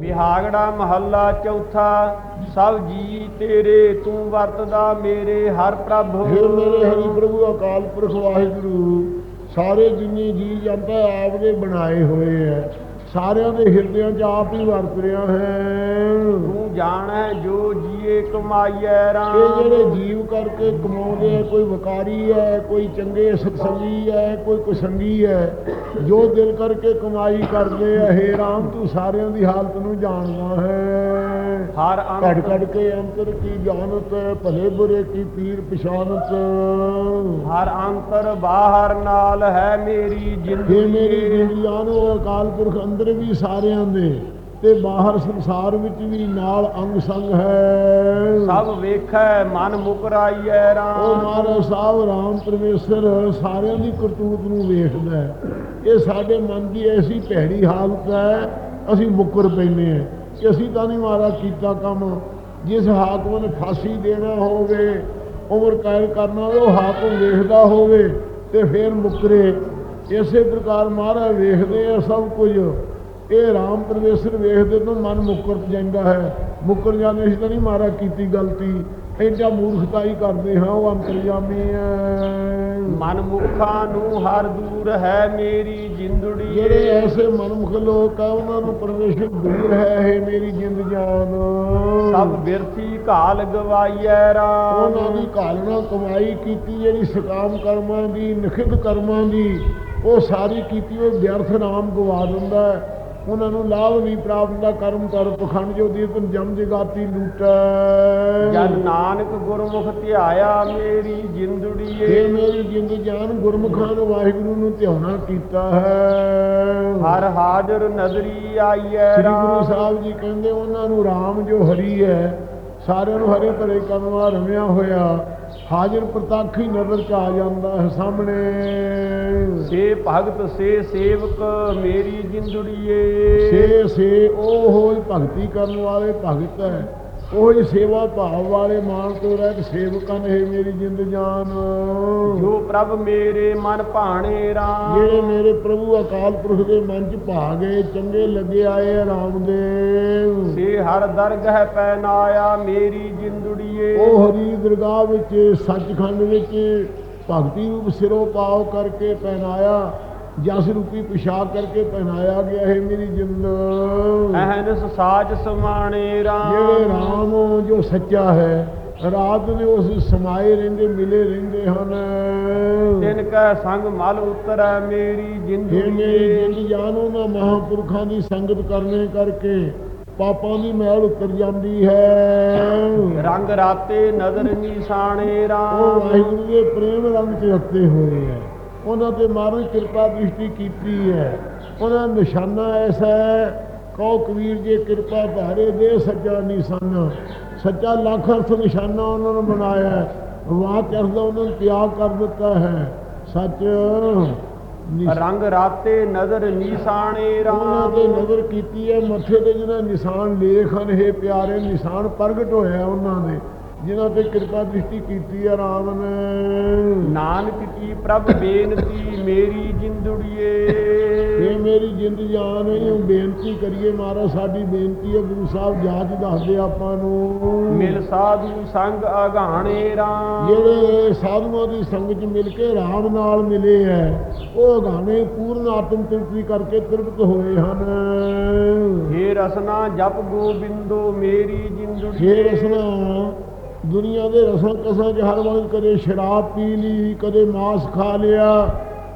ਵਿਹਾਗੜਾ ਮਹੱਲਾ ਚੌਥਾ, ਸਭ ਜੀ ਤੇਰੇ, ਤੂੰ ਵਰਤਦਾ ਮੇਰੇ, ਹਰ ਪ੍ਰਭ ਫਿਰ ਮੇਰੇ ਹਰੀ ਪ੍ਰਭੂ, ਅਕਾਲ ਪੁਰਖ ਵਾਹਿਗੁਰੂ, ਸਾਰੇ ਜਿੰਨੇ ਜੀ ਜਨਤਾ ਆਪ ਦੇ ਬਣਾਏ ਹੋਏ ਹੈ ਸਾਰਿਆਂ ਦੇ ਹਿਰਦਿਆਂ 'ਚ ਆਪ ਹੀ ਵਰਤ ਰਿਹਾ ਹੈ। ਤੂੰ ਜਾਣੈ ਜੋ ਜੀਏ ਕਮਾਈਐ ਇਹ ਰਾਮ ਜਿਹੜੇ ਜੀਵ ਕਰਕੇ ਕਮਾਉਂਦੇ ਆ ਕੋਈ ਵਕਾਰੀ ਹੈ ਕੋਈ ਚੰਗੇ ਸਤਸੰਗੀ ਹੈ ਕੋਈ ਕੁਸੰਗੀ ਹੈ ਜੋ ਦਿਲ ਕਰਕੇ ਕਮਾਈ ਕਰਦੇ ਆ ਹੇ ਰਾਮ ਤੂੰ ਸਾਰਿਆਂ ਦੀ ਹਾਲਤ ਨੂੰ ਜਾਣਦਾ ਹੈ। ਹਰ ਘੜ ਅੰਤ ਘੜ ਕੇ ਅੰਤਰ ਕੀ ਜਾਣਤ ਭਲੇ ਬੁਰੇ ਕੀ ਪੀਰ ਪਛਾਨਤ ਹਰ ਅੰਤਰ ਬਾਹਰ ਨਾਲ ਹੈ ਮੇਰੀ ਇਹ ਮੇਰੀ ਜ਼ਿੰਦਗੀ ਜ਼ਿੰਦਗੀਆਂ ਨੂੰ ਅਕਾਲ ਪੁਰਖ ਅੰਦਰ ਵੀ ਸਾਰਿਆਂ ਦੇ ਤੇ ਬਾਹਰ ਸੰਸਾਰ ਵਿੱਚ ਵੀ ਨਾਲ ਅੰਗ ਸੰਗ ਹੈ। ਸਭ ਵੇਖੈ ਮਨ ਮੁਕਰਾਈਐ ਉਹ ਰਾਮ ਮਹਾਰਾਜ ਸਾਹਿਬ ਰਾਮ ਪਰਮੇਸ਼ਰ ਸਾਰਿਆਂ ਦੀ ਕਰਤੂਤ ਨੂੰ ਵੇਖਦਾ ਹੈ। ਇਹ ਸਾਡੇ ਮਨ ਦੀ ਐਸੀ ਭੈੜੀ ਹਾਲਤ ਹੈ ਅਸੀਂ ਮੁੱਕਰ ਪੈਨੇ ਆ ਕਿ ਅਸੀਂ ਤਾਂ ਨਹੀਂ ਮਾਰਾ ਕੀਤਾ ਕੰਮ। ਜਿਸ ਹਾਕਮ ਨੇ ਫਾਂਸੀ ਦੇਣਾ ਹੋਵੇ, ਉਮਰ ਕੈਦ ਕਰਨਾ ਹੋਵੇ ਉਹ ਹਾਕਮ ਵੇਖਦਾ ਹੋਵੇ ਤੇ ਫੇਰ ਮੁੱਕਰੇ। ਇਸੇ ਪ੍ਰਕਾਰ ਮਹਾਰਾਜ ਵੇਖਦੇ ਆ ਸਭ ਕੁਝ। ਇਹ ਰਾਮ ਪਰਮੇਸ਼ਰ ਵੇਖਦੇ ਤੋਂ ਮਨ ਮੁੱਕਰ ਜਾਂਦਾ ਹੈ। ਮੁਕਰ ਜਾਂਦੇ ਅਸੀਂ ਤਾਂ ਨਹੀਂ ਮਾਰਾ ਕੀਤੀ ਗਲਤੀ। ਐਡਾ ਮੂਰਖਤਾਈ ਕਰਦੇ ਹਾਂ, ਉਹ ਅੰਤਰਜਾਮੀ ਹੈ। ਮਨ ਮੁਖਾਂ ਨੂੰ ਹਰ ਦੂਰ ਹੈ ਮੇਰੀ ਜਿੰਦੜੀ। ਜਿਹੜੇ ਐਸੇ ਮਨਮੁਖ ਲੋਕ ਆ ਉਹਨਾਂ ਨੂੰ ਪਰਮੇਸ਼ਰ ਦੂਰ ਹੈ ਇਹ ਮੇਰੀ ਜਿੰਦ ਜਾਨ। ਸਭ ਬਿਰਥੀ ਘਾਲ ਗਵਾਈਐ ਰਾਮ। ਉਹਨਾਂ ਦੀ ਘਾਲਣਾ ਕਮਾਈ ਕੀਤੀ ਜਿਹੜੀ ਸਕਾਮ ਕਰਮਾਂ ਦੀ ਨਖਿੱਧ ਕਰਮਾਂ ਦੀ ਉਹ ਸਾਰੀ ਕੀਤੀ ਉਹ ਵਿਅਰਥ ਨਾਮ ਗਵਾ ਦਿੰਦਾ ਹੈ। ਉਹਨਾਂ ਨੂੰ ਲਾਭ ਨਹੀਂ ਪ੍ਰਾਪਤ ਹੁੰਦਾ ਕਰਮ ਕਰ ਪਖੰਡ ਜੋ ਦੀ ਤਨ ਜਮ ਜਗਾਤੀ ਲੂਟੈ। ਜਨ ਨਾਨਕ ਗੁਰਮੁਖ ਧਿਆਇਆ ਮੇਰੀ ਜਿੰਦੜੀਏ ਮੇਰੀ ਜਿੰਦ ਜਾਨ ਗੁਰਮੁਖਾਂ ਨੂੰ ਵਾਹਿਗੁਰੂ ਨੂੰ ਧਿਆਉਣਾ ਕੀਤਾ ਹੈ। ਹਰ ਹਾਜ਼ਰ ਨਜ਼ਰੀ ਆਈਐ ਸ੍ਰੀ ਗੁਰੂ ਸਾਹਿਬ ਜੀ ਕਹਿੰਦੇ ਉਹਨਾਂ ਨੂੰ RAM ਜੋ ਹਰੀ ਹੈ ਸਾਰਿਆਂ ਨੂੰ ਹਰੇ ਭਰੇ ਕਰਮਾ ਰਮਿਆ ਹੋਇਆ। ਹਾਜ਼ਰ ਪ੍ਰਤੱਖ ਹੀ ਨਜ਼ਰ ਚ ਆ ਜਾਂਦਾ ਹੈ ਸਾਹਮਣੇ। ਸੇ ਭਗਤ ਸੇ ਸੇਵਕ ਮੇਰੀ ਜਿੰਦੜੀਏ। ਸੇ ਸੇ ਉਹ ਹੋਈ ਭਗਤੀ ਕਰਨ ਵਾਲੇ ਭਗਤ ਹੈ। ਉਹ ਹੀ ਸੇਵਾ ਭਾਵ ਵਾਲੇ ਮਾਨ ਤੋਂ ਰਹਿਤ ਸੇਵਕਾਂ ਨੇ ਮੇਰੀ ਜਿੰਦ ਜਾਨ। ਜੋ ਪ੍ਰਭ ਮੇਰੇ ਮਨ ਭਾਣੇ ਰਾਮ। ਜਿਹੜੇ ਮੇਰੇ ਪ੍ਰਭੂ ਅਕਾਲ ਪੁਰਖ ਦੇ ਮਨ ਚ ਭਾ ਗਏ ਚੰਗੇ ਲੱਗੇ ਆਏ ਆ ਰਾਮ ਦੇ ਸੇ ਹਰ ਦਰਗਹ ਪੈਨਾਇਆ ਮੇਰੀ ਜਿੰਦੜੀਏ। ਉਹ ਹਰੀ ਦਰਗਾਹ ਵਿੱਚ ਸੱਚਖੰਡ ਵਿੱਚ ਭਗਤੀ ਰੂਪ ਸਿਰੋਂ ਪਾਉ ਕਰਕੇ ਪਹਿਨਾਇਆ ਜਸ ਰੂਪੀ ਪਿਸ਼ਾਕ ਕਰਕੇ ਪਹਿਨਾਇਆ ਗਿਆ ਹੈ ਮੇਰੀ ਜਿੰਦ। ਅਹਨਸ ਸਾਜ ਸਮਾਣੇ ਜਿਹੜੇ ਰਾਮ ਰਾਮ ਜੋ ਸੱਚਾ ਹੈ ਰਾਤ ਨੇ ਉਸ ਸਮਾਏ ਰਹਿੰਦੇ ਮਿਲੇ ਰਹਿੰਦੇ ਹਨ। ਤਿਨ ਕੈ ਸੰਗ ਮਲ ਉਤਰੈ ਮੇਰੀ ਇਹ ਮੇਰੀ ਜਿੰਦ ਜਾਨ ਉਹਨਾਂ ਮਹਾਂਪੁਰਖਾਂ ਦੀ ਸੰਗਤ ਕਰਨੇ ਕਰਕੇ ਪਾਪਾਂ ਦੀ ਮੈਲ ਉਤਰ ਜਾਂਦੀ ਹੈ। ਰੰਗ ਰਾਤੇ ਨਦਰ ਨਿਸ਼ਾਨੇ ਉਹ ਰਾਮ। ਵਾਹਿਗੁਰੂ ਦੇ ਪ੍ਰੇਮ ਰੰਗ ਚ ਰੱਤੇ ਹੋਏ ਹੈ। ਉਹਨਾਂ ਤੇ ਮਾਰਨ ਕਿਰਪਾ ਦ੍ਰਿਸ਼ਟੀ ਕੀਤੀ ਹੈ। ਉਹਨਾਂ ਦਾ ਨਿਸ਼ਾਨਾ ਐਸਾ ਹੈ ਕਹੋ ਕਬੀਰ ਜੀ ਕਿਰਪਾ ਧਾਰੇ ਦੇ ਸੱਚਾ ਨਿਸ਼ਾਨਾ। ਸੱਚਾ ਲੱਖ ਅਰਥ ਨਿਸ਼ਾਨਾ ਉਹਨਾਂ ਨੂੰ ਬਣਾਇਆ। ਵਾਹ ਚਰਦਾ ਉਹਨਾਂ ਨੂੰ ਤਿਆਗ ਕਰ ਦਿੱਤਾ ਹੈ। ਸੱਚ ਰੰਗ ਰਾਤੇ ਨਦਰ ਨਿਸ਼ਾਨੇ ਉਹਨਾਂ ਰਾਮ ਤੇ ਨਜ਼ਰ ਕੀਤੀ ਹੈ ਮੱਥੇ ਤੇ ਜਿਹਨਾਂ ਨਿਸ਼ਾਨ ਲੇਖ ਹਨ ਇਹ ਪਿਆਰੇ ਨਿਸ਼ਾਨ ਪ੍ਰਗਟ ਹੋਇਆ ਉਹਨਾਂ ਦੇ। ਜਿਨ੍ਹਾਂ ਤੇ ਕਿਰਪਾ ਦ੍ਰਿਸ਼ਟੀ ਕੀਤੀ ਹੈ ਰਾਮ ਨੇ। ਨਾਨਕ ਕੀ ਪ੍ਰਭ ਬੇਨਤੀ ਮੇਰੀ ਜਿੰਦੜੀਏ? ਇਹ ਮੇਰੀ ਜਿੰਦ ਜਾਨ ਹੈ ਬੇਨਤੀ ਕਰੀਏ ਮਹਾਰਾਜ ਸਾਡੀ ਬੇਨਤੀ ਹੈ ਗੁਰੂ ਸਾਹਿਬ ਜਾਚ ਦੱਸਦੇ ਆਪਾਂ ਨੂੰ। ਮਿਲ ਸਾਧੂ ਸੰਗ ਅਗਾਣੇ ਰਾਮ। ਜਿਹੜੇ ਸਾਧੂਆਂ ਦੀ ਸੰਗਤ 'ਚ ਮਿਲ ਕੇ ਰਾਮ ਨਾਲ ਮਿਲੇ ਹੈ ਉਹ ਗਾਣੇ ਪੂਰਨ ਆਤਮ ਤ੍ਰਿਪਤੀ ਕਰਕੇ ਤ੍ਰਿਪਤ ਹੋਏ ਹਨ। ਹੇ ਰਸਨਾ ਜਪ ਗੋਬਿੰਦੋ ਮੇਰੀ ਫੇਰ ਜਿੰਦੜੀਏ ਰਸਨਾ ਦੁਨੀਆ ਦੇ ਰਸਾਂ ਕਸਾਂ 'ਚ ਹਰ ਵਕਤ ਕਦੇ ਸ਼ਰਾਬ ਪੀ ਲਈ, ਕਦੇ ਮਾਸ ਖਾ ਲਿਆ,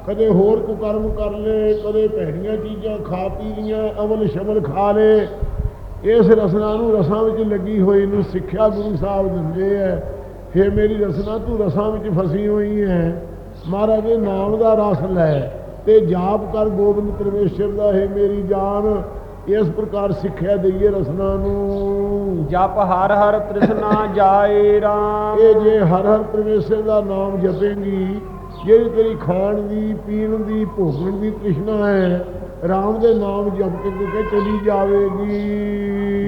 ਕਦੇ ਹੋਰ ਕੋ ਕਰਮ ਕਰ ਲਏ, ਕਦੇ ਭੈੜੀਆਂ ਚੀਜ਼ਾਂ ਖਾ ਪੀ ਲੀਆਂ ਅਮਲ ਸ਼ਮਲ ਖਾ ਲਏ। ਇਸ ਰਸਨਾ ਨੂੰ ਰਸਾਂ ਵਿੱਚ ਲੱਗੀ ਹੋਈ ਨੂੰ ਸਿੱਖਿਆ ਗੁਰੂ ਸਾਹਿਬ ਦਿੰਦੇ ਐ ਹੇ ਮੇਰੀ ਰਸਨਾ, ਤੂੰ ਰਸਾਂ ਵਿੱਚ ਫਸੀ ਹੋਈ ਹੈ ਮਹਾਰਾਜ ਦੇ ਨਾਮ ਦਾ ਰਸ ਲੈ ਤੇ ਜਾਪ ਕਰ ਗੋਬਿੰਦ ਪਰਮੇਸ਼ਰ ਦਾ, ਹੈ ਮੇਰੀ ਜਾਨ। ਇਸ ਪ੍ਰਕਾਰ ਸਿੱਖਿਆ ਦਈਏ ਰਸਨਾ ਨੂੰ। ਜਪ ਹਰ ਹਰ ਤ੍ਰਿਸ਼ਨਾ ਜਾਏ ਰਾਮ। ਇਹ ਜੇ ਹਰ ਹਰ ਪਰਮੇਸ਼ਰ ਦਾ ਨਾਮ ਜਪੇਂਗੀ ਜਿਹੜੀ ਤੇਰੀ ਖਾਣ ਦੀ ਪੀਣ ਦੀ ਭੋਗਣ ਦੀ ਤ੍ਰਿਸ਼ਨਾ ਹੈ ਰਾਮ ਦੇ ਨਾਮ ਜਪ ਕੇ ਕੇ ਚਲੀ ਜਾਵੇਗੀ।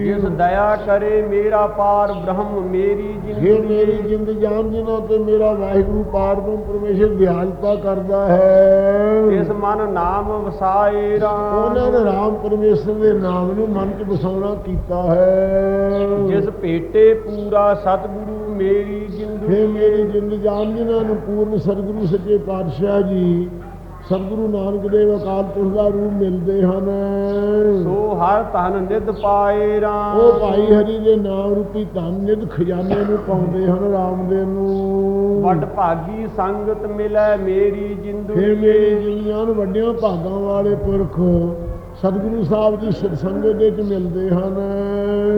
ਜਿਸ ਦਇਆ ਕਰੇ ਮੇਰਾ ਪਾਰ ਬ੍ਰਹਮ ਮੇਰੀ ਇਹ ਮੇਰੀ ਜਿੰਦਗੀ ਜਿੰਦ ਜਾਨ ਜਿਨ੍ਹਾਂ ਤੇ ਮੇਰਾ ਵਾਹਿਗੁਰੂ ਪਾਰਬ੍ਰਹਮ ਪਰਮੇਸ਼ਰ ਦਿਆਲਤਾ ਕਰਦਾ ਹੈ। ਇਸ ਮਨ ਨਾਮ ਵਸਾਏ ਉਹਨਾਂ ਨੇ ਰਾਮ ਰਾਮ ਪਰਮੇਸ਼ਰ ਦੇ ਨਾਮ ਨੂੰ ਮਨ 'ਚ ਵਸਾਉਣਾ ਕੀਤਾ ਹੈ। ਜਿਸ ਭੇਟੇ ਪੂਰਾ ਸਤਿਗੁਰੂ ਮੇਰੀ ਹੇ ਜਿੰਦਗੀ ਮੇਰੀ ਜਿੰਦ ਜਾਨ ਜਿਨ੍ਹਾਂ ਨੂੰ ਪੂਰਨ ਸਤਿਗੁਰੂ ਸੱਚੇ ਪਾਤਸ਼ਾਹ ਜੀ ਸਤਿਗੁਰੂ ਨਾਨਕ ਦੇਵ ਅਕਾਲ ਪੁਰਖ ਦਾ ਰੂਪ ਮਿਲਦੇ ਹਨ। ਸੋ ਹਰ ਧਨ ਨਿਧ ਪਾਏ ਰਾਮ। ਉਹ ਭਾਈ ਹਰੀ ਦੇ ਨਾਮ ਰੂਪੀ ਧਨ ਨਿਧ ਖਜ਼ਾਨੇ ਨੂੰ ਪਾਉਂਦੇ ਹਨ ਰਾਮ ਦੇ ਨੂੰ। ਵੱਡ ਭਾਗੀ ਸੰਗਤ ਮਿਲੈ ਮੇਰੀ ਹੇ ਜਿੰਦਗੀ ਮੇਰੀ ਨੂੰ ਵੱਡਿਆਂ ਭਾਗਾਂ ਵਾਲੇ ਪੁਰਖ। ਸਤਿਗੁਰੂ ਸਾਹਿਬ ਦੀ ਸਤਸੰਗਤ ਦੇ ਵਿੱਚ ਮਿਲਦੇ ਹਨ।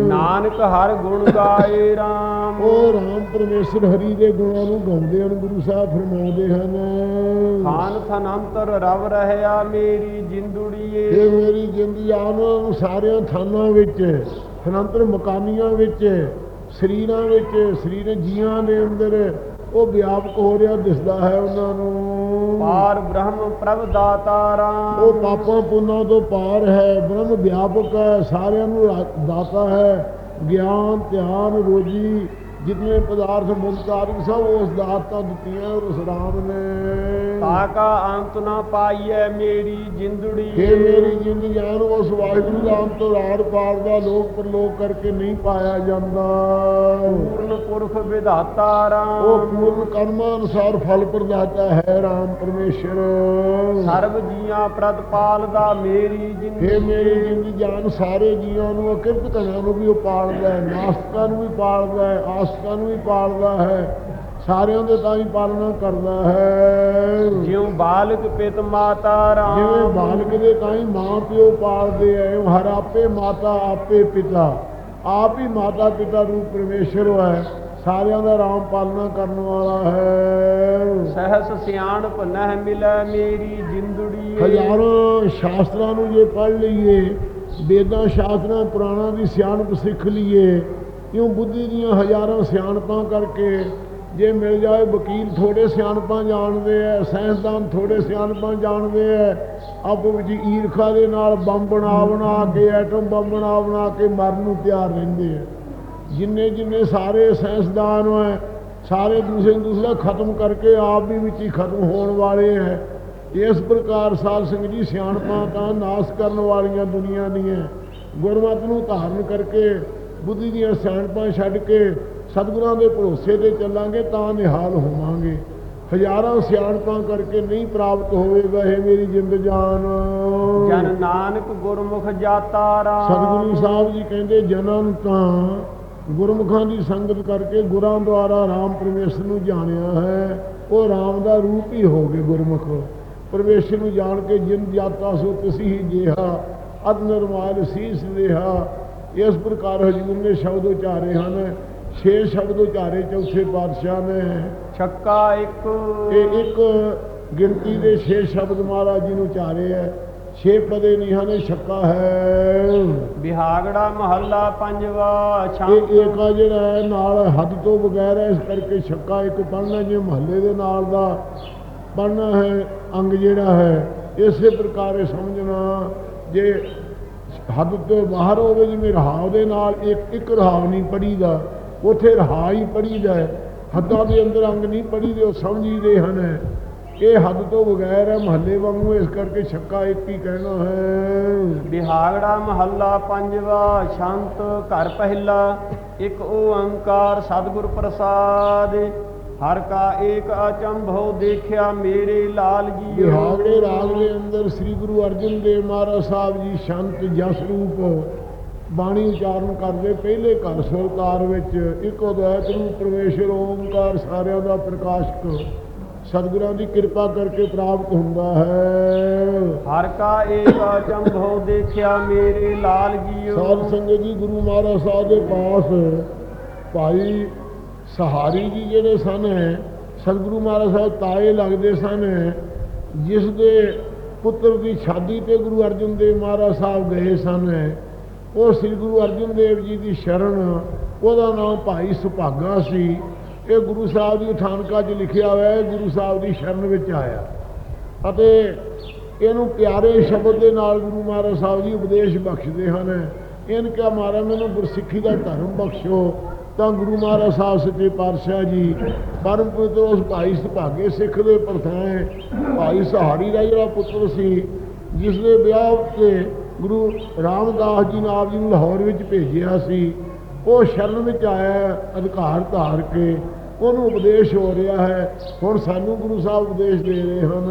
ਨਾਨਕ ਹਰ ਗੁਣ ਗਾਏ ਰਾਮ। ਉਹ ਰਾਮ ਪਰਮੇਸ਼ਰ ਹਰੀ ਦੇ ਗੁਣਾਂ ਨੂੰ ਗਾਉਂਦੇ ਹਨ ਗੁਰੂ ਸਾਹਿਬ ਫਰਮਾਉਂਦੇ ਹਨ। ਖਾਨ ਥਨ ਅੰਤਰ ਰਵ ਰਹਿਆ ਮੇਰੀ ਇਹ ਜਿੰਦੁੜੀਏ ਮੇਰੀ ਜਿੰਦ ਜਾਨ ਸਾਰਿਆਂ ਥਾਨਾਂ ਵਿੱਚ ਅਨੰਤਰ ਮਕਾਨੀਆਂ ਵਿੱਚ ਸਰੀਰਾਂ ਵਿੱਚ ਸਰੀਰ ਜੀਆਂ ਦੇ ਅੰਦਰ ਉਹ ਵਿਆਪਕ ਹੋ ਰਿਹਾ ਦਿਸਦਾ ਹੈ ਉਹਨਾਂ ਨੂੰ। ਪਾਰ ਬ੍ਰਹਮ ਪ੍ਰਭ ਦਾਤਾ ਉਹ ਪਾਪਾਂ ਪੁੰਨਾਂ ਤੋਂ ਪਾਰ ਹੈ, ਬ੍ਰਹਮ ਵਿਆਪਕ ਹੈ, ਸਾਰਿਆਂ ਨੂੰ ਰਾ- ਦਾਤਾ ਹੈ। ਗਿਆਨ, ਧਿਆਨ, ਰੋਜੀ ਜਿਤਨੇ ਪਦਾਰਥ ਆਦਿ ਸਭ ਉਸ ਦਾਤਾਂ ਦਿੱਤੀਆਂ ਉਸ ਰਾਮ ਨੇ। ਤਾਕਾ ਅੰਤ ਨਾ ਪਾਈਐ ਮੇਰੀ ਜਿੰਦੜੀ। ਇਹ ਮੇਰੀ ਜਿੰਦ ਜਾਨ ਉਸ ਵਾਹਿਗੁਰੂ ਦਾ ਅੰਤਰ ਆਰ ਪਾਰ ਦਾ ਲੋਕ ਪਰਲੋਕ ਕਰਕੇ ਨਹੀਂ ਪਾਇਆ ਜਾਂਦਾ। ਪੂਰਨ ਪੁਰਖ ਵਿਧਾਤਾ ਉਹ ਰਾਮ ਪੂਰਨ ਕਰਮਾਂ ਅਨੁਸਾਰ ਫਲ ਪ੍ਰਦਾਤਾ ਹੈ ਰਾਮ ਪਰਮੇਸ਼ਰ। ਸਰਬ ਜੀਆਂ ਪ੍ਰਤਪਾਲ ਦਾ ਮੇਰੀ ਇਹ ਮੇਰੀ ਜਿੰਦ ਜਾਨ ਸਾਰੇ ਜੀਵਾਂ ਨੂੰ ਅਕਿਰਤ ਕਰਾਂ ਨੂੰ ਵੀ ਉਹ ਪਾਲਦਾ ਹੈ ਨਾਸਤਾਂ ਨੂੰ ਵੀ ਪਾਲਦਾ ਹੈ ਆਸਤਾਂ ਨੂੰ ਵੀ ਪਾਲਦਾ ਹੈ ਸਾਰਿਆਂ ਦੇ ਤਾਂ ਹੀ ਪਾਲਣਾ ਕਰਦਾ ਹੈ। ਜਿਉ ਬਾਲਕ ਪਿਤ ਮਾਤਾ ਜਿਵੇਂ ਰਾਮ ਬਾਲਕ ਦੇ ਤਾਂ ਹੀ ਮਾਂ ਪਿਓ ਪਾਲਦੇ ਐ ਹਰ ਆਪੇ ਮਾਤਾ ਆਪੇ ਪਿਤਾ। ਆਪ ਹੀ ਮਾਤਾ ਪਿਤਾ ਰੂਪ ਪਰਮੇਸ਼ਰ ਹੈ ਸਾਰਿਆਂ ਦਾ ਰਾਮ ਪਾਲਣਾ ਕਰਨ ਵਾਲਾ ਹੈ। ਸਹਸ ਸਿਆਣਪ ਨਹਿ ਮਿਲੈ ਮੇਰੀ ਜਿੰਦੜੀ ਹਜ਼ਾਰਾਂ ਸ਼ਾਸਤਰਾਂ ਨੂੰ ਜੇ ਪੜ੍ਹ ਲਈਏ ਵੇਦਾਂ ਸ਼ਾਸਤਰਾਂ ਪੁਰਾਣਾਂ ਦੀ ਸਿਆਣਪ ਸਿੱਖ ਲਈਏ ਕਿਉਂ ਬੁੱਧੀ ਦੀਆਂ ਹਜ਼ਾਰਾਂ ਸਿਆਣਪਾਂ ਕਰਕੇ? ਜੇ ਮਿਲ ਜਾਏ ਵਕੀਲ ਥੋੜੇ ਸਿਆਣਪਾਂ ਜਾਣਦੇ ਐ ਸਾਇੰਸਦਾਨ ਥੋੜੇ ਸਿਆਣਪਾਂ ਜਾਣਦੇ ਐ, ਆਪ ਵਿੱਚ ਈਰਖਾ ਦੇ ਨਾਲ ਬੰਬ ਬਣਾ ਬਣਾ ਕੇ, ਐਟਮ ਬੰਬ ਬਣਾ ਬਣਾ ਕੇ ਮਰਨ ਨੂੰ ਤਿਆਰ ਰਹਿੰਦੇ ਐ। ਜਿੰਨੇ ਜਿੰਨੇ ਸਾਰੇ ਸਾਇੰਸਦਾਨ ਹੈ ਸਾਰੇ ਦੂਸਰੇ ਦੂਸਰਾ ਖਤਮ ਕਰਕੇ ਆਪ ਵੀ ਵਿੱਚ ਹੀ ਖਤਮ ਹੋਣ ਵਾਲੇ ਹੈ ਇਸ ਪ੍ਰਕਾਰ ਸਾਧ ਸਿੰਘ ਜੀ ਸਿਆਣਪਾਂ ਤਾਂ ਨਾਸ ਕਰਨ ਵਾਲੀਆਂ ਦੁਨੀਆ ਦੀਆਂ ਗੁਰਮਤ ਨੂੰ ਧਾਰਨ ਕਰਕੇ ਬੁੱਧੀ ਦੀਆਂ ਸਿਆਣਪਾਂ ਛੱਡ ਕੇ ਸਤਿਗੁਰਾਂ ਦੇ ਭਰੋਸੇ ਤੇ ਚੱਲਾਂਗੇ ਤਾਂ ਨਿਹਾਲ ਹੋਵਾਂਗੇ। ਹਜ਼ਾਰਾਂ ਸਿਆਣਪਾਂ ਕਰਕੇ ਨਹੀਂ ਪ੍ਰਾਪਤ ਹੋਵੇਗਾ ਇਹ ਮੇਰੀ ਜਿੰਦ ਜਾਨ। ਜਨ ਨਾਨਕ ਗੁਰਮੁਖ ਜਾਤਾ ਰਾਮ ਸਤਿਗੁਰੂ ਸਾਹਿਬ ਜੀ ਕਹਿੰਦੇ ਜਨਮ ਤਾਂ ਗੁਰਮੁਖਾਂ ਦੀ ਸੰਗਤ ਕਰਕੇ ਗੁਰਾਂ ਦੁਆਰਾ ਰਾਮ ਪਰਮੇਸ਼ਰ ਨੂੰ ਜਾਣਿਆ ਹੈ। ਉਹ ਰਾਮ ਦਾ ਰੂਪ ਹੀ ਹੋ ਗਏ ਗੁਰਮੁਖ। ਪਰਮੇਸ਼ਰ ਨੂੰ ਜਾਣ ਕੇ ਜਿਨ ਜਾਤਾ ਸੋ ਤਿਸੀ ਹੀ ਜੇਹਾ ਅਦ ਨਿਰਮਾਲ ਸੀਸ ਦੇਹਾ। ਇਸ ਪ੍ਰਕਾਰ ਹਜੂਰ ਨੇ ਸ਼ਬਦ ਉਚਾਰੇ ਹਨ। ਛੇ ਸ਼ਬਦ ਉਚਾਰੇ ਚੌਥੇ ਪਾਤਸ਼ਾਹ ਨੇ। ਛੱਕਾ ਇੱਕ। ਇਹ ਇੱਕ ਗਿਣਤੀ ਦੇ ਛੇ ਸ਼ਬਦ ਮਹਾਰਾਜ ਜੀ ਨੂੰ ਉਚਾਰੇ ਹੈ। ਛੇ ਪਦੇ ਨਹੀਂ ਹਨ ਛੱਕਾ ਹੈ। ਬਿਹਾਗੜਾ ਮਹੱਲਾ ਪੰਜਵਾ ਇਹ ਏਕਾ ਜਿਹੜਾ ਹੈ ਨਾਲ ਹੱਦ ਤੋਂ ਬਗੈਰ ਹੈ ਇਸ ਕਰਕੇ ਛੱਕਾ ਇੱਕ ਪੜਨਾ ਜੇ ਮਹੱਲੇ ਦੇ ਨਾਲ ਦਾ ਪੜਨਾ ਹੈ ਅੰਗ ਜਿਹੜਾ ਹੈ ਇਸੇ ਪ੍ਰਕਾਰ ਸਮਝਣਾ। ਜੇ ਹੱਦ ਤੋਂ ਬਾਹਰ ਹੋਵੇ ਜਿਵੇਂ ਰਹਾਉ ਦੇ ਨਾਲ ਇੱਕ ਇੱਕ ਰਹਾਉ ਨਹੀਂ ਪੜੀਦਾ ਉਥੇ ਰਹਾ ਹੀ ਪੜੀਦਾ ਹੱਦਾਂ ਦੇ ਅੰਦਰ ਅੰਗ ਨਹੀਂ ਪੜੀਦੇ ਉਹ ਸਮਝੀਦੇ ਹਨ। ਇਹ ਹੱਦ ਤੋਂ ਬਗੈਰ ਹੈ ਮਹੱਲੇ ਵਾਂਗੂ ਇਸ ਕਰਕੇ ਛੱਕਾ ਇੱਕ ਹੀ ਕਹਿਣਾ ਹੈ। ਬਿਹਾਗੜਾ ਮਹੱਲਾ ਪੰਜਵਾ, ਸ਼ਾਂਤ ਘਰ ਪਹਿਲਾ, ਇੱਕ ਓੰਕਾਰ ਸਤਿਗੁਰ ਪ੍ਰਸਾਦ। ਹਰ ਕਾ ਏਕ ਅਚੰਭਉ ਦੇਖਿਆ ਮੇਰੇ ਲਾਲ ਜੀ ਬਿਹਾਗੜੇ ਰਾਗ ਦੇ ਅੰਦਰ ਸ੍ਰੀ ਗੁਰੂ ਅਰਜਨ ਦੇਵ ਮਹਾਰਾਜ ਸਾਹਿਬ ਜੀ ਸ਼ਾਂਤ ਜਸ ਰੂਪ ਬਾਣੀ ਉਚਾਰਨ ਕਰਦੇ ਪਹਿਲੇ ਘਰ ਸਰਕਾਰ ਵਿੱਚ ਇੱਕ ਅਦਵੈਤ ਰੂਪ ਪਰਮੇਸ਼ਰ ਓਮਕਾਰ ਸਾਰਿਆਂ ਦਾ ਪ੍ਰਕਾਸ਼ਕ। ਸਤਿਗੁਰਾਂ ਦੀ ਕਿਰਪਾ ਕਰਕੇ ਪ੍ਰਾਪਤ ਹੁੰਦਾ ਹੈ। ਹਰ ਕਾ ਏਕ ਅਚੰਭਉ ਦੇਖਿਆ ਮੇਰੇ ਲਾਲ ਜੀਓ ਸਾਧ ਸੰਗਤ ਜੀ ਗੁਰੂ ਮਹਾਰਾਜ ਸਾਹਿਬ ਦੇ ਪਾਸ ਭਾਈ ਸਹਾਰੀ ਜੀ ਜਿਹੜੇ ਸਨ, ਸਤਿਗੁਰੂ ਮਹਾਰਾਜ ਸਾਹਿਬ ਤਾਏ ਲੱਗਦੇ ਸਨ, ਜਿਸ ਦੇ ਪੁੱਤਰ ਦੀ ਸ਼ਾਦੀ ਤੇ ਗੁਰੂ ਅਰਜਨ ਦੇਵ ਮਹਾਰਾਜ ਸਾਹਿਬ ਗਏ ਸਨ, ਉਹ ਸ੍ਰੀ ਗੁਰੂ ਅਰਜਨ ਦੇਵ ਜੀ ਦੀ ਸ਼ਰਨ, ਉਹਦਾ ਨਾਮ ਭਾਈ ਸੁਭਾਗਾ ਸੀ। ਇਹ ਗੁਰੂ ਸਾਹਿਬ ਦੀ ਉਠਾਨਕਾ 'ਚ ਲਿਖਿਆ ਹੋਇਆ ਹੈ, ਗੁਰੂ ਸਾਹਿਬ ਦੀ ਸ਼ਰਨ ਵਿੱਚ ਆਇਆ। ਅਤੇ ਇਹਨੂੰ ਪਿਆਰੇ ਸ਼ਬਦ ਦੇ ਨਾਲ ਗੁਰੂ ਮਹਾਰਾਜ ਸਾਹਿਬ ਜੀ ਉਪਦੇਸ਼ ਬਖਸ਼ਦੇ ਹਨ। ਇਹਨ ਕਿਹਾ, ਮਹਾਰਾਜ, ਮੈਨੂੰ ਗੁਰਸਿੱਖੀ ਦਾ ਧਰਮ ਬਖਸ਼ੋ। ਤਾਂ ਗੁਰੂ ਮਹਾਰਾਜ ਸਾਹਿਬ ਸੱਚੇ ਪਾਤਸ਼ਾਹ ਜੀ ਪਰਮ ਪਵਿੱਤਰ ਉਸ ਭਾਈ ਸੁਭਾਗੇ ਸਿੱਖ ਦੇ ਪ੍ਰਥਾਏ ਭਾਈ ਸਹਾਰੀ ਦਾ ਜਿਹੜਾ ਪੁੱਤਰ ਸੀ ਜਿਸ ਦੇ ਵਿਆਹ ਉੱਤੇ ਗੁਰੂ ਰਾਮਦਾਸ ਜੀ ਨੇ ਆਪ ਜੀ ਨੂੰ ਲਾਹੌਰ ਵਿੱਚ ਭੇਜਿਆ ਸੀ ਉਹ ਸ਼ਰਨ ਵਿੱਚ ਆਇਆ ਅਧਿਕਾਰ ਧਾਰ ਕੇ ਉਹਨੂੰ ਉਪਦੇਸ਼ ਹੋ ਰਿਹਾ ਹੈ। ਹੁਣ ਸਾਨੂੰ ਗੁਰੂ ਸਾਹਿਬ ਉਪਦੇਸ਼ ਦੇ ਰਹੇ ਹਨ।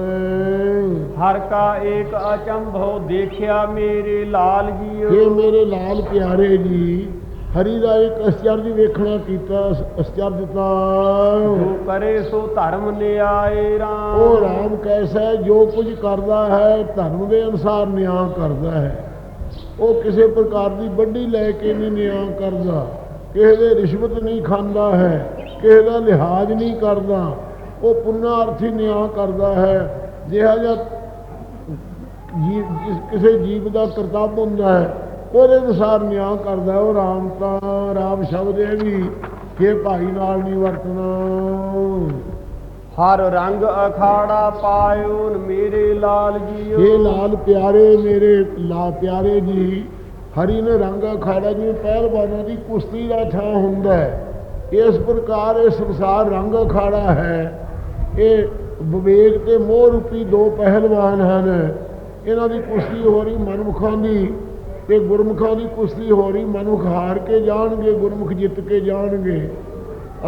ਹਰ ਕਾ ਏਕ ਅਚੰਭੋ ਦੇਖਿਆ ਮੇਰੇ ਲਾਲ ਇਹ ਜੀਓ ਮੇਰੇ ਲਾਲ ਪਿਆਰੇ ਜੀ ਹਰੀ ਦਾ ਇੱਕ ਅਸਚਰਜ ਵੇਖਣਾ ਕੀਤਾ ਅਸਚਰਜ ਜੋ ਕਰੇ ਸੋ ਧਰਮ ਨਿਆਏ ਰਾਮ। ਉਹ ਰਾਮ ਕੈਸਾ ਜੋ ਕੁਝ ਕਰਦਾ ਹੈ ਧਰਮ ਦੇ ਅਨੁਸਾਰ ਨਿਆਂ ਕਰਦਾ ਹੈ। ਉਹ ਕਿਸੇ ਪ੍ਰਕਾਰ ਦੀ ਵੱਡੀ ਲੈ ਕੇ ਨਹੀਂ ਨਿਆਂ ਕਰਦਾ। ਕਿਸੇ ਦੇ ਰਿਸ਼ਵਤ ਨਹੀਂ ਖਾਂਦਾ ਹੈ ਕਿਸੇ ਦਾ ਲਿਹਾਜ਼ ਨਹੀਂ ਕਰਦਾ। ਉਹ ਪੁੰਨਾਰਥੀ ਨਿਆਂ ਕਰਦਾ ਹੈ। ਜਿਹਾ ਜੀ ਜਿਸ ਕਿਸੇ ਜੀਵ ਦਾ ਕਰਤੱਵ ਹੁੰਦਾ ਹੈ ਉਹਦੇ ਅਨੁਸਾਰ ਨਿਆਂ ਕਰਦਾ। ਉਹ ਰਾਮ ਤਾਂ ਰਾਮ ਸ਼ਬਦ ਇਹ ਵੀ ਕਿ ਭਾਈ ਨਾਲ ਨਹੀਂ ਵਰਤਣਾ। ਹਰ ਰੰਗ ਅਖਾੜਾ ਪਾਇਓ ਮੇਰੇ ਲਾਲ ਜੀਓ। ਇਹ ਲਾਲ ਪਿਆਰੇ ਮੇਰੇ ਲਾ ਪਿਆਰੇ ਜੀ ਹਰੀ ਨੇ ਰੰਗ ਅਖਾੜਾ ਜਿਵੇਂ ਪਹਿਲਵਾਨਾਂ ਦੀ ਕੁਸ਼ਤੀ ਦਾ ਥਾਂ ਹੁੰਦਾ ਹੈ। ਇਸ ਪ੍ਰਕਾਰ ਇਹ ਸੰਸਾਰ ਰੰਗ ਅਖਾੜਾ ਹੈ। ਇਹ ਵਿਵੇਕ ਤੇ ਮੋਹ ਰੂਪੀ ਦੋ ਪਹਿਲਵਾਨ ਹਨ। ਇਹਨਾਂ ਦੀ ਕੁਸ਼ਤੀ ਹੋ ਰਹੀ ਮਨਮੁਖਾਂ ਦੀ। ਤੇ ਗੁਰਮੁਖਾਂ ਦੀ ਕੁਸ਼ਤੀ ਹੋ ਰਹੀ ਮਨੁੱਖ ਹਾਰ ਕੇ ਜਾਣਗੇ ਗੁਰਮੁਖ ਜਿੱਤ ਕੇ ਜਾਣਗੇ।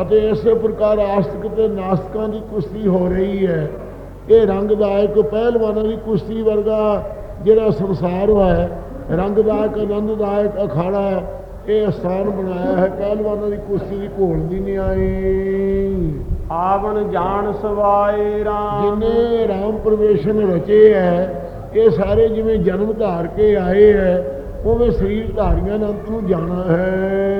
ਅਤੇ ਇਸੇ ਪ੍ਰਕਾਰ ਆਸਤਿਕ ਤੇ ਨਾਸਤਿਕਾਂ ਦੀ ਕੁਸ਼ਤੀ ਹੋ ਰਹੀ ਹੈ। ਇਹ ਰੰਗਦਾਇਕ ਪਹਿਲਵਾਨਾਂ ਦੀ ਕੁਸ਼ਤੀ ਵਰਗਾ ਜਿਹੜਾ ਸੰਸਾਰ ਹੈ ਰੰਗਦਾਇਕ ਆਨੰਦਦਾਇਕ ਅਖਾੜਾ ਇਹ ਸਥਾਨ ਬਣਾਇਆ ਹੈ। ਪਹਿਲਵਾਨਾਂ ਦੀ ਕੁਸ਼ਤੀ ਦੀ ਘੋਲ ਦੀ ਨਹੀਂ ਆਈ ਆਵਣ ਜਾਣ ਸਵਾਏ ਰਾਮ। ਜਿਨੇ ਰਾਮ ਪਰਮੇਸ਼ਰ ਰਚੇ ਹੈ ਇਹ ਸਾਰੇ ਜਿਵੇਂ ਜਨਮ ਧਾਰ ਕੇ ਆਏ ਹੈ ਉਵੇਂ ਸਰੀਰ ਧਾਰੀਆਂ ਨੇ ਅੰਤ ਨੂੰ ਜਾਣਾ ਹੈ।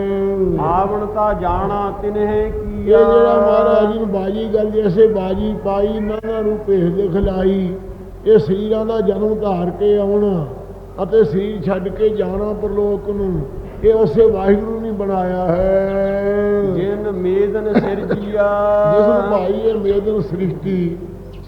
ਆਵਣ ਤਾਂ ਜਾਣਾ ਤਿਨਹਿ ਇਹ ਕੀਆ ਜਿਹੜਾ ਮਹਾਰਾਜ ਜੀ ਨੂੰ ਬਾਜੀ ਗੱਲ ਜੈਸੇ ਬਾਜੀ ਪਾਈ ਨਾਨਾ ਨੂੰ ਭੇਖ ਦੇ ਖਿਲਾਈ ਇਹ ਸਰੀਰਾਂ ਦਾ ਜਨਮ ਧਾਰ ਕੇ ਆਉਣਾ ਅਤੇ ਸਰੀਰ ਛੱਡ ਕੇ ਜਾਣਾ ਪਰਲੋਕ ਨੂੰ। ਇਹ ਉਸੇ ਵਾਹਿਗੁਰੂ ਨੇ ਬਣਾਇਆ ਹੈ। ਜਿਨ ਮੇਦਨ ਸਿਰਜੀਆ। ਜਿਸ ਨੂੰ ਭਾਈ ਇਹ ਮੇਦਨ ਸ੍ਰਿਸ਼ਟੀ।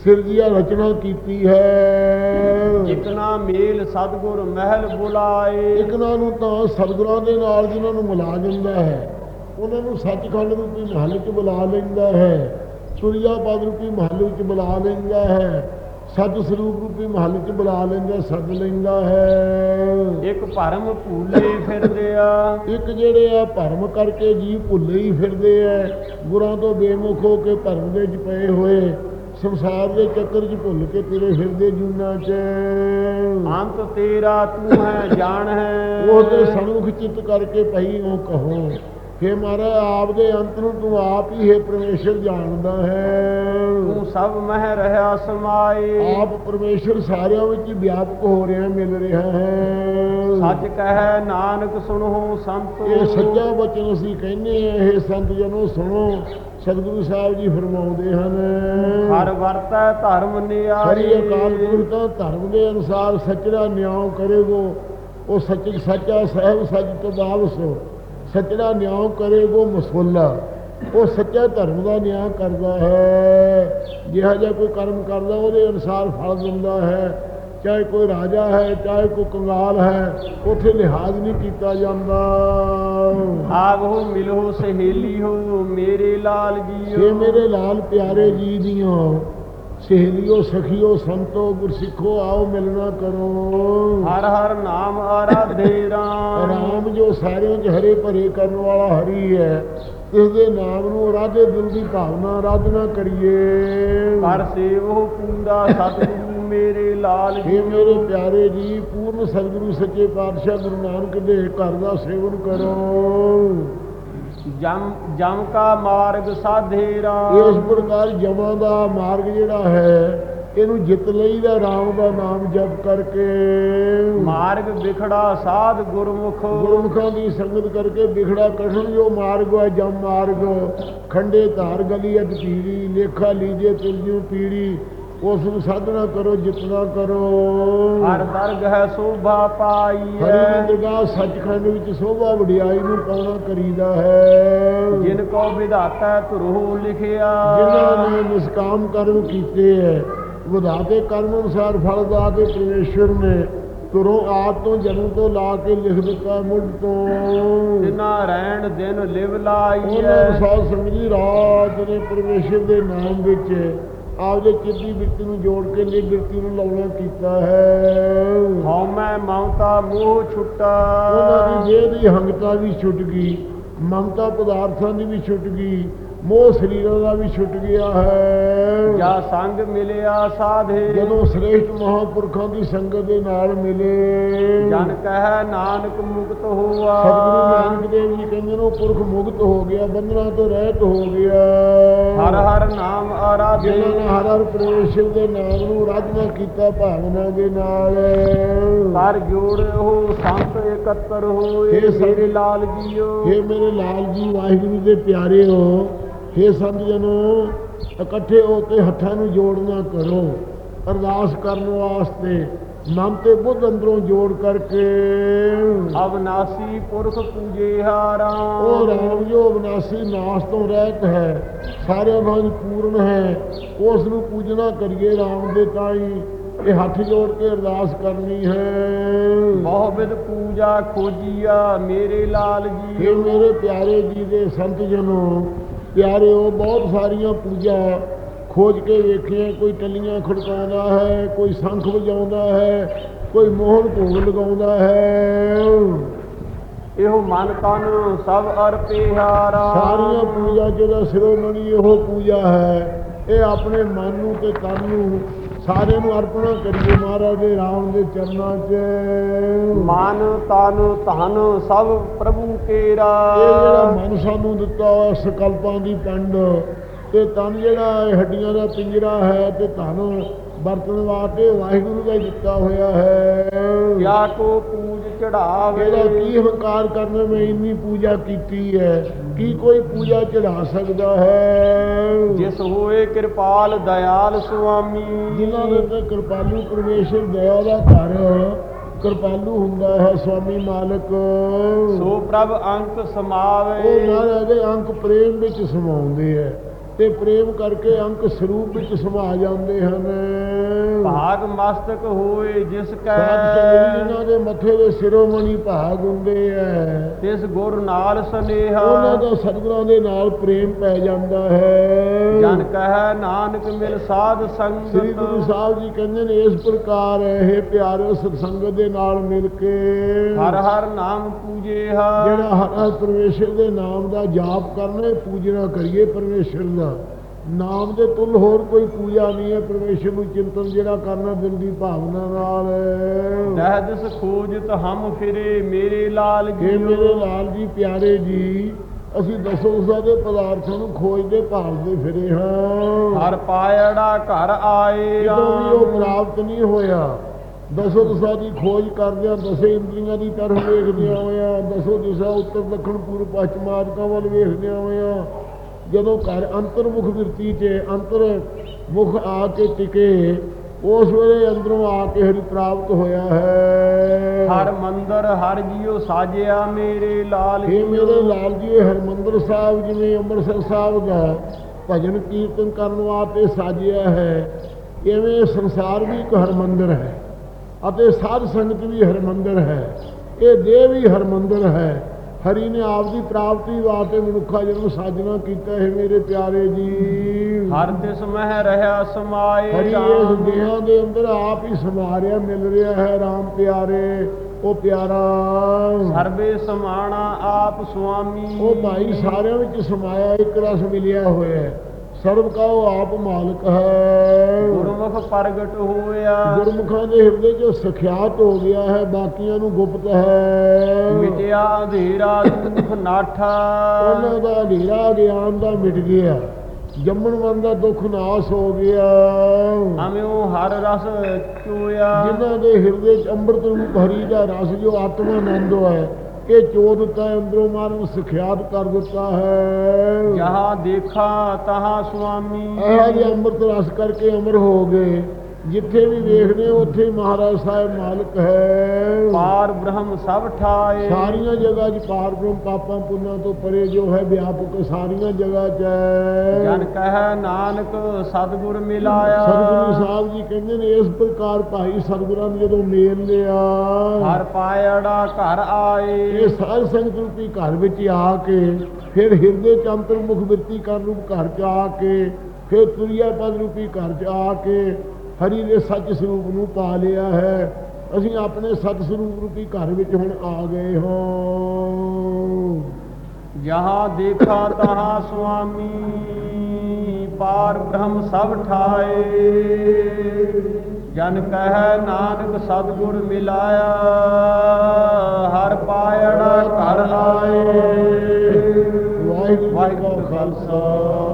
ਸਿਰਜੀਆ ਰਚਨਾ ਕੀਤੀ ਹੈ। ਇਕਨਾ ਮੇਲ ਸਤਗੁਰ ਮਹਿਲ ਬੁਲਾਏ। ਇਕਨਾਂ ਨੂੰ ਤਾਂ ਸਤਿਗੁਰਾਂ ਦੇ ਨਾਲ ਜਿਨ੍ਹਾਂ ਨੂੰ ਮਿਲਾ ਦਿੰਦਾ ਹੈ ਉਹਨਾਂ ਨੂੰ ਸੱਚਖੰਡ ਰੂਪੀ ਮਹੱਲ 'ਚ ਬੁਲਾ ਲੈਂਦਾ ਹੈ। ਸੁਰਿਆ ਪਦ ਰੂਪੀ ਮਹੱਲ ਵਿੱਚ ਬੁਲਾ ਲੈਂਦਾ ਹੈ ਸਤ ਸਰੂਪ ਰੂਪੀ ਮਹੱਲ 'ਚ ਬੁਲਾ ਲੈਂਦਾ ਸੱਦ ਲੈਂਦਾ ਹੈ। ਇੱਕ ਭਰਮ ਭੂਲੇ ਫਿਰਦੇ ਆ। ਇੱਕ ਜਿਹੜੇ ਆ ਭਰਮ ਕਰਕੇ ਜੀਵ ਭੁੱਲੇ ਹੀ ਫਿਰਦੇ ਆ ਗੁਰਾਂ ਤੋਂ ਬੇਮੁਖ ਹੋ ਕੇ ਭਰਮ ਦੇ ਵਿੱਚ ਪਏ ਹੋਏ। ਸੰਸਾਰ ਦੇ ਚੱਕਰ 'ਚ ਭੁੱਲ ਕੇ ਤੁਰੇ ਫਿਰਦੇ ਜੂਨਾਂ 'ਚ। ਅੰਤ ਤੇਰਾ ਤੂੰ ਹੈ ਜਾਣ ਹੈ। ਉਹਦੇ ਸਨਮੁਖ ਚਿੱਤ ਕਰਕੇ ਪਈ ਉਹ ਕਹੋ। ਕਿ ਮਹਾਰਾਜ ਆਪ ਦੇ ਅੰਤ ਨੂੰ ਤੂੰ ਆਪ ਹੀ ਹੈ ਪਰਮੇਸ਼ਰ ਜਾਣਦਾ ਹੈ। ਤੂੰ ਸਭ ਮਹਿ ਰਹਾ ਸਮਾਏ ਆਪ ਪਰਮੇਸ਼ਰ ਸਾਰਿਆਂ ਵਿੱਚ ਹੀ ਵਿਆਪਕ ਹੋ ਰਿਹਾ ਮਿਲ ਰਿਹਾ ਹੈ। ਸੱਚ ਕਹੈ ਨਾਨਕ ਸੁਣੋ ਸੰਤ। ਇਹ ਸੱਚਾ ਬਚਨ ਅਸੀਂ ਕਹਿੰਦੇ ਆ ਇਹ ਸੰਤ ਜਨੋ ਸੁਣੋ ਸਤਿਗੁਰੂ ਸਾਹਿਬ ਜੀ ਫਰਮਾਉਂਦੇ ਹਨ। ਹਰ ਵਰਤੈ ਧਰਮ ਹਰੀ ਨਿਆਰੇ ਅਕਾਲ ਪੁਰਖ ਤਾਂ ਧਰਮ ਦੇ ਅਨੁਸਾਰ ਸੱਚਾ ਨਿਆਂ ਕਰੇਗੋ ਉਹ ਸੱਚ ਸੱਚਾ ਸਹਿਬ ਸੱਚ ਤੋਂ ਬਾਵਸੋ ਸੱਚਾ ਨਿਆਂ ਕਰੇਗੋ ਮਸੁੱਲਾ। ਉਹ ਸੱਚਾ ਧਰਮ ਦਾ ਨਿਆਂ ਕਰਦਾ ਹੈ। ਜਿਹੜਾ ਜਿਹਾ ਕੋਈ ਕਰਮ ਕਰਦਾ ਉਹਦੇ ਅਨੁਸਾਰ ਫਲ ਦਿੰਦਾ ਹੈ। ਚਾਹੇ ਕੋਈ ਰਾਜਾ ਹੈ ਚਾਹੇ ਕੋਈ ਕੰਗਾਲ ਹੈ ਉਥੇ ਲਿਹਾਜ਼ ਨਹੀਂ ਕੀਤਾ ਜਾਂਦਾ। ਆਵੋ ਮਿਲੋ ਸਹੇਲੀ ਹੋ ਮੇਰੇ ਲਾਲ ਜੀਓ। ਮੇਰੇ ਲਾਲ ਪਿਆਰੇ ਜੀ ਦੀਆਂ ਸਹੇਲੀਓ ਸਖੀਓ ਸੰਤੋ ਗੁਰਸਿੱਖੋ ਆਓ ਮਿਲਣਾ ਕਰੋ। ਹਰ ਹਰ ਨਾਮ ਆਰਾਧੇ ਰਾਮ। ਰਾਮ ਜੋ ਸਾਰਿਆਂ 'ਚ ਹਰੇ ਭਰੇ ਕਰਨ ਵਾਲਾ ਹਰੀ ਹੈ ਇਸ ਦੇ ਨਾਮ ਨੂੰ ਰਾਧੇ ਦਿਲ ਦੀ ਭਾਵਨਾ ਆਰਾਧਨਾ ਕਰੀਏ। ਕਰ ਸੇਵੋ ਪੂਰਾ ਸਤਿਗੁਰੂ ਮੇਰੇ ਲਾਲ ਜੀਓ ਮੇਰੇ ਪਿਆਰੇ ਜੀ ਪੂਰਨ ਸਤਿਗੁਰੂ ਸੱਚੇ ਪਾਤਸ਼ਾਹ ਗੁਰੂ ਨਾਨਕ ਦੇ ਘਰ ਦਾ ਸੇਵਨ ਕਰੋ। ਜਮ ਜਮ ਕਾ ਮਾਰਗ ਸਾਧੇ ਇਸ ਪ੍ਰਕਾਰ ਜਮਾਂ ਦਾ ਮਾਰਗ ਜਿਹੜਾ ਹੈ ਇਹਨੂੰ ਜਿੱਤ ਲਈਦਾ ਰਾਮ ਦਾ ਨਾਮ ਜਪ ਕਰਕੇ। ਮਾਰਗ ਵਿਖੜਾ ਸਾਧ ਗੁਰਮੁਖ। ਗੁਰਮੁਖਾਂ ਦੀ ਸੰਗਤ ਕਰਕੇ ਵਿਖੜਾ ਕਠਨ ਜੋ ਮਾਰਗ ਹੈ ਜਮ ਮਾਰਗ। ਖੰਡੇ ਧਾਰ ਗਲੀ ਅਤ ਪੀੜੀ ਲੇਖਾ ਲੀਜੇ ਤਿਲਜੂ ਪੀੜੀ। ਉਸ ਨੂੰ ਸਾਧਨਾ ਕਰੋ ਜਿਤਨਾ ਕਰੋ। ਹਰ ਦਰਗ ਹੈ ਸੋਭਾ ਪਾਈ ਹਰੀ ਦੀ ਦਰਗਾਹ ਸੱਚਖੰਡ ਵਿੱਚ ਸੋਭਾ ਵਡਿਆਈ ਨੂੰ ਪਾਉਣਾ ਕਰੀਦਾ ਹੈ। ਜਿਨ ਕੋ ਵਿਧਾਤਾ ਧਰੋ ਲਿਖਿਆ। ਜਿਨ੍ਹਾਂ ਨੇ ਨਿਸਕਾਮ ਕਰਮ ਕੀਤੇ ਹੈ ਵਿਧਾਤੇ ਕਰਮ ਅਨੁਸਾਰ ਫਲ ਦਾ ਕੇ ਪਰਮੇਸ਼ਰ ਨੇ ਤੁਰੋਂ ਆਪ ਤੋਂ ਜਨਮ ਤੋਂ ਲਾ ਕੇ ਲਿਖ ਦਿੱਤਾ ਮੁੱਢ ਤੋਂ। ਤਿਨਾ ਰਹਿਣ ਦਿਨ ਲਿਵ ਲਾਈਐ। ਉਹਨਾਂ ਸਾਧ ਸੰਗਤ ਜੀ ਰਾਤ ਨੇ ਪਰਮੇਸ਼ਰ ਦੇ ਨਾਮ ਵਿੱਚ ਆਪਦੇ ਚਿੱਤੀ ਬਿਰਤੀ ਨੂੰ ਜੋੜ ਕੇ ਨਿਜ ਬਿਰਤੀ ਨੂੰ ਲਾਉਣਾ ਕੀਤਾ ਹੈ। ਹਉਮੈ ਮਮਤਾ ਮੋਹ ਛੁਟਾ। ਉਹਨਾਂ ਦੀ ਦੇਹ ਦੀ ਹੰਗਤਾ ਵੀ ਛੁੱਟ ਗਈ ਮਮਤਾ ਪਦਾਰਥਾਂ ਦੀ ਵੀ ਛੁੱਟ ਗਈ ਮੋਹ ਸਰੀਰਾਂ ਦਾ ਵੀ ਛੁੱਟ ਗਿਆ ਹੈ। ਜਾ ਸੰਗ ਮਿਲਿਆ ਸਾਧੇ। ਜਦੋਂ ਸ੍ਰੇਸ਼ਟ ਮਹਾਪੁਰਖਾਂ ਦੀ ਸੰਗਤ ਦੇ ਨਾਲ ਮਿਲੇ। ਜਨ ਕਹਿ ਨਾਨਕ ਮੁਕਤ ਹੋਆ। ਸਤਿਗੁਰੂ ਨਾਨਕ ਦੇਵ ਜੀ ਕਹਿੰਦੇ ਨੇ ਪੁਰਖ ਮੁਕਤ ਹੋ ਗਿਆ ਬੰਧਨਾਂ ਤੋਂ ਰਹਿਤ ਹੋ ਗਿਆ। ਹਰ ਹਰ ਨਾਮ ਆਰਾਧੇ। ਜਿਨ੍ਹਾਂ ਨੇ ਹਰ ਹਰ ਪਰਮੇਸ਼ਰ ਦੇ ਨਾਮ ਨੂੰ ਰਾਧਨਾ ਕੀਤਾ ਭਾਵਨਾ ਦੇ ਨਾਲ। ਕਰ ਜੋੜਿਓ ਸੰਤ ਇਕੱਤਰ ਹੋਏ। ਇਹ ਮੇਰੇ ਲਾਲ ਜੀਓ। हे ਮੇਰੇ ਲਾਲ ਜੀ ਵਾਹਿਗੁਰੂ ਦੇ ਪਿਆਰੇ ਹੋ। हे ਸੰਤ ਜਨੋ ਇਕੱਠੇ ਹੋ ਕੇ ਹੱਥਾਂ ਨੂੰ ਜੋੜਨਾ ਕਰੋ ਅਰਦਾਸ ਕਰਨ ਵਾਸਤੇ ਮਨ ਤੇ ਬੁੱਧ ਅੰਦਰੋਂ ਜੋੜ ਕਰਕੇ। ਅਵਨਾਸੀ ਪੁਰਖ ਪੂਜੇ ਹਾਰਾ। ਉਹ ਰਾਮ ਜੋ ਅਵਨਾਸੀ ਨਾਸ ਤੋਂ ਰਹਿਤ ਹੈ ਸਾਰਿਆਂ ਨਾਲ ਪੂਰਨ ਹੈ। ਉਸ ਨੂੰ ਪੂਜਣਾ ਕਰੀਏ ਰਾਮ ਦੇ ਤਾਈ ਇਹ ਹੱਥ ਜੋੜ ਕੇ ਅਰਦਾਸ ਕਰਨੀ ਹੈ। ਬਹੁ ਵਿਦ ਪੂਜਾ ਖੋਜੀਆ ਮੇਰੇ ਲਾਲ ਇਹ ਜੀਓ ਮੇਰੇ ਪਿਆਰੇ ਜੀ ਦੇ ਸੰਤ ਜਨੋ ਪਿਆਰਿਓ ਬਹੁਤ ਸਾਰੀਆਂ ਪੂਜਾ ਖੋਜ ਕੇ ਵੇਖੀਆਂ ਕੋਈ ਟੱਲੀਆਂ ਖੜਕਾਉਂਦਾ ਹੈ ਕੋਈ ਸ਼ੰਖ ਵਜਾਉਂਦਾ ਹੈ ਕੋਈ ਮੋਹਨ ਭੋਗ ਲਗਾਉਂਦਾ ਹੈ। ਇਹੋ ਮਨ ਤਨ ਸਭ ਅਰਪੇ ਹਾਰਾ ਸਾਰੀਆਂ ਪੂਜਾ ਜਿਹਦਾ ਸਿਰੋਮਣੀ ਇਹੋ ਪੂਜਾ ਹੈ। ਇਹ ਆਪਣੇ ਮਨ ਨੂੰ ਤੇ ਤਨ ਨੂੰ ਸਾਰੇ ਨੂੰ ਅਰਪਣਾ ਕਰੀਏ ਮਹਾਰਾਜ ਦੇ ਰਾਮ ਦੇ ਚਰਨਾਂ 'ਚ। ਮਨ ਤਨ ਧਨ ਸਭ ਪ੍ਰਭੂ ਕੇਰਾ ਇਹ ਜਿਹੜਾ ਮਨ ਸਾਨੂੰ ਦਿੱਤਾ ਹੋਇਆ ਸਕਲਪਾਂ ਦੀ ਪੰਡ ਤੇ ਤਨ ਜਿਹੜਾ ਇਹ ਹੱਡੀਆਂ ਦਾ ਪਿੰਜਰਾ ਹੈ ਤੇ ਧਨ ਵਰਤਣ ਵਾਸਤੇ ਵਾਹਿਗੁਰੂ ਦਾ ਦਿੱਤਾ ਹੋਇਆ ਹੈ। ਕਿਆ ਕੋ ਪੂਜ ਚੜਾਵੇ। ਇਹਦਾ ਕੀ ਹੰਕਾਰ ਕਰਨ ਮੈਂ ਇੰਨੀ ਪੂਜਾ ਕੀਤੀ ਹੈ। ਕੀ ਕੋਈ ਪੂਜਾ ਚੜਾ ਸਕਦਾ ਹੈ? ਜਿਸ ਹੋਏ ਕਿਰਪਾਲ ਦਇਆਲ ਸੁਆਮੀ। ਜਿਨ੍ਹਾਂ ਦੇ ਤੇ ਕਿਰਪਾਲੂ ਪਰਮੇਸ਼ਰ ਦਇਆ ਦਾ ਘਰ ਕਿਰਪਾਲੂ ਹੁੰਦਾ ਹੈ ਸਵਾਮੀ ਮਾਲਕ। ਸੋ ਪ੍ਰਭ ਅੰਕ ਸਮਾਵੇ। ਉਹ ਮਹਾਰਾਜ ਦੇ ਅੰਕ ਪ੍ਰੇਮ ਵਿੱਚ ਸਮਾਉਂਦੇ ਹੈ ਤੇ ਪ੍ਰੇਮ ਕਰਕੇ ਅੰਕ ਸਰੂਪ ਵਿੱਚ ਸਮਾ ਜਾਂਦੇ ਹਨ। ਭਾਗ ਮਸਤਕ ਹੋਏ ਜਿਸ ਕੈ ਦੇ ਮੱਥੇ ਦੇ ਸਿਰੋਮਣੀ ਭਾਗ ਹੁੰਦੇ ਹੈ ਤਿਸ ਗੁਰ ਨਾਲ ਸਨੇਹਾ। ਉਹਨਾਂ ਦਾ ਸਤਿਗੁਰਾਂ ਦੇ ਨਾਲ ਪ੍ਰੇਮ ਪੈ ਜਾਂਦਾ ਹੈ। ਜਨ ਕਹੈ ਨਾਨਕ ਮਿਲ ਸਾਧ ਸ੍ਰੀ ਗੁਰੂ ਸੰਗਤ ਸਾਹਿਬ ਜੀ ਕਹਿੰਦੇ ਨੇ ਇਸ ਪ੍ਰਕਾਰ ਇਹ ਪਿਆਰੇ ਸਤਸੰਗਤ ਦੇ ਨਾਲ ਮਿਲ ਕੇ। ਹਰ ਹਰ ਨਾਮ ਪੂਜੇ ਹਾ। ਜਿਹੜਾ ਹਰ ਪਰਮੇਸ਼ਰ ਦੇ ਨਾਮ ਦਾ ਜਾਪ ਕਰਨਾ ਪੂਜਣਾ ਕਰੀਏ ਪਰਮੇਸ਼ਰ ਦਾ। ਨਾਮ ਦੇ ਤੁਲ ਹੋਰ ਕੋਈ ਪੂਜਾ ਨਹੀਂ ਹੈ ਪਰਮੇਸ਼ਰ ਨੂੰ ਚਿੰਤਨ ਜਿਹੜਾ ਕਰਨਾ ਦਿਲ ਦੀ ਭਾਵਨਾ ਨਾਲ ਦਹਿ ਦਿਸ ਖੋਜਤ ਹਮ ਫਿਰੇ ਮੇਰੇ ਲਾਲ ਜੀ ਮੇਰੇ ਲਾਲ ਜੀ ਪਿਆਰੇ ਜੀ ਅਸੀਂ ਦਸੋ ਦਸਾਂ ਦੇ ਪਦਾਰਥਾਂ ਨੂੰ ਖੋਜਦੇ ਭਾਲਦੇ ਫਿਰੇ ਹਾਂ। ਹਰ ਪਾਇੜਾ ਘਰ ਆਏ ਜਦੋਂ ਵੀ ਉਹ ਪ੍ਰਾਪਤ ਨਹੀਂ ਹੋਇਆ ਦਸੋ ਦਿਸ਼ਾ ਦੀ ਖੋਜ ਕਰਦਿਆਂ ਦਸੇ ਇੰਦਰੀਆਂ ਦੀ ਤਰਫ ਵੇਖਦਿਆਂ ਹੋਇਆਂ ਦਸੋ ਦਿਸ਼ਾ ਉੱਤਰ ਦੱਖਣ ਪੂਰਬ ਪੱਛਮ ਆਦਿਕਾਂ ਵੱਲ ਵੇਖਦਿਆਂ ਹੋਇਆਂ ਜਦੋਂ ਘਰ ਅੰਤਰਮੁਖ ਬਿਰਤੀ 'ਚ ਅੰਤਰ ਮੁਖ ਆ ਕੇ ਟਿਕੇ ਉਸ ਵੇਲੇ ਅੰਦਰੋਂ ਆ ਕੇ ਹਰੀ ਪ੍ਰਾਪਤ ਹੋਇਆ ਹੈ। ਹਰ ਮੰਦਰ ਹਰ ਜੀਓ ਸਾਜਿਆ ਮੇਰੇ ਲਾਲ ਇਹ ਮੇਰੇ ਲਾਲ ਜੀ ਹਰਮੰਦਰ ਸਾਹਿਬ ਜਿਵੇਂ ਅੰਮ੍ਰਿਤਸਰ ਸਾਹਿਬ ਦਾ ਭਜਨ ਕੀਰਤਨ ਕਰਨ ਵਾਸਤੇ ਸਾਜਿਆ ਹੈ ਇਵੇਂ ਸੰਸਾਰ ਵੀ ਇੱਕ ਹਰਮੰਦਰ ਹੈ ਅਤੇ ਸਾਧ ਸੰਗਤ ਵੀ ਹਰਮੰਦਰ ਹੈ ਇਹ ਦੇਹ ਵੀ ਹਰਮੰਦਰ ਹੈ। ਹਰੀ ਨੇ ਆਪ ਦੀ ਪ੍ਰਾਪਤੀ ਵਾਸਤੇ ਮਨੁੱਖਾ ਜਨਮ ਸਾਜਣਾ ਕੀਤਾ ਹੈ ਮੇਰੇ ਪਿਆਰੇ ਜੀ। ਹਰ ਤਿਸ ਮਹਿ ਰਹਾ ਸਮਾਏ ਹਰੀ ਇਸ ਰਾਮ। ਦੇਹਾਂ ਦੇ ਅੰਦਰ ਆਪ ਹੀ ਸਮਾ ਰਿਹਾ ਮਿਲ ਰਿਹਾ ਹੈ RAM ਪਿਆਰੇ ਉਹ ਪਿਆਰਾ। ਸਰਬੇ ਸਮਾਣਾ ਆਪ ਸੁਆਮੀ। ਉਹ ਭਾਈ ਸਾਰਿਆਂ ਵਿੱਚ ਸਮਾਇਆ ਇੱਕ ਰਸ ਮਿਲਿਆ ਹੋਇਆ ਹੈ। ਸਰਬ ਕਾ ਉਹ ਆਪ ਮਾਲਕ ਹੈ। ਗੁਰਮੁਖ ਪ੍ਰਗਟ ਹੋਇਆ। ਗੁਰਮੁਖਾਂ ਦੇ ਹਿਰਦੇ 'ਚ ਸਖਿਆਤ ਹੋ ਗਿਆ ਹੈ ਬਾਕੀਆਂ ਨੂੰ ਗੁਪਤ ਹੈ। ਮਿਟਿਆ ਅੰਧੇਰਾ ਦੁਖ ਨਾਠਾ। ਉਹਨਾਂ ਦਾ ਹਨੇਰਾ ਗਿਆਨ ਦਾ ਮਿਟ ਗਿਆ ਜੰਮਣ ਮਰਨ ਦਾ ਦੁੱਖ ਨਾਸ ਹੋ ਗਿਆ। ਹਮਿਓ ਹਰ ਰਸ ਚੋਇਆ। ਜਿਨ੍ਹਾਂ ਦੇ ਹਿਰਦੇ 'ਚ ਅੰਮ੍ਰਿਤ ਰੂਪ ਹਰੀ ਦਾ ਰਸ ਜੋ ਆਤਮਾ ਆਨੰਦ ਹੈ ਇਹ ਚੋ ਦਿੱਤਾ ਅੰਦਰੋਂ ਮਾਰਨ ਸਖਿਆਤ ਕਰ ਦਿੱਤਾ ਹੈ। ਜਹਾਂ ਦੇਖਾ ਤਹਾਂ ਸੁਆਮੀ। ਇਹ ਜੇ ਅੰਮ੍ਰਿਤ ਰਸ ਕਰਕੇ ਅਮਰ ਹੋ ਗਏ। ਜਿੱਥੇ ਵੀ ਵੇਖਦੇ ਹੋ ਉੱਥੇ ਮਹਾਰਾਜ ਸਾਹਿਬ ਮਾਲਕ ਹੈ। ਪਾਰ ਬ੍ਰਹਮ ਸਭ ਠਾਏ। ਸਾਰੀਆਂ ਜਗ੍ਹਾ 'ਚ ਪਾਰ ਬ੍ਰਹਮ ਪਾਪਾਂ ਪੁੰਨਾਂ ਤੋਂ ਪਰੇ ਜੋ ਹੈ ਵਿਆਪਕ ਸਾਰੀਆਂ ਜਗ੍ਹਾ 'ਚ ਹੈ। ਜਨ ਕਹਿ ਨਾਨਕ ਸਤਿਗੁਰ ਮਿਲਾਇਆ। ਸਤਿਗੁਰੂ ਸਾਹਿਬ ਜੀ ਕਹਿੰਦੇ ਨੇ ਇਸ ਪ੍ਰਕਾਰ ਭਾਈ ਸਤਿਗੁਰਾਂ ਨੂੰ ਜਦੋਂ ਮੇਲ ਲਿਆ। ਹਰ ਪਾਇੜਾ ਘਰ ਆਏ। ਇਹ ਸਾਧ ਸੰਗਤ ਰੂਪੀ ਘਰ ਵਿੱਚ ਆ ਕੇ ਫਿਰ ਹਿਰਦੇ ਚ ਅੰਤਰਮੁਖ ਬਿਰਤੀ ਕਰ ਰੂਪ ਘਰ ਚ ਆ ਕੇ ਫਿਰ ਤੁਰਿਆ ਪਦ ਰੂਪੀ ਘਰ ਚ ਆ ਕੇ ਹਰੀ ਦੇ ਸੱਚ ਸਰੂਪ ਨੂੰ ਪਾ ਲਿਆ ਹੈ। ਅਸੀਂ ਆਪਣੇ ਸਤ ਸਰੂਪ ਰੂਪੀ ਘਰ ਵਿੱਚ ਹੁਣ ਆ ਗਏ ਹਾਂ। ਜਹਾਂ ਦੇਖਾ ਤਹਾਂ ਸੁਆਮੀ ਪਾਰ ਬ੍ਰਹਮ ਸਭ ਠਾਏ। ਜਨ ਕਹਿ ਨਾਨਕ ਸਤਿਗੁਰ ਮਿਲਾਇਆ ਹਰ ਪਾਇੜਾ ਘਰ ਆਏ ਵਾਹਿਗੁਰੂ ਜੀ ਕਾ ਵਾਹਿਗੁਰੂ ਜੀ ਕਾ ਖਾਲਸਾ।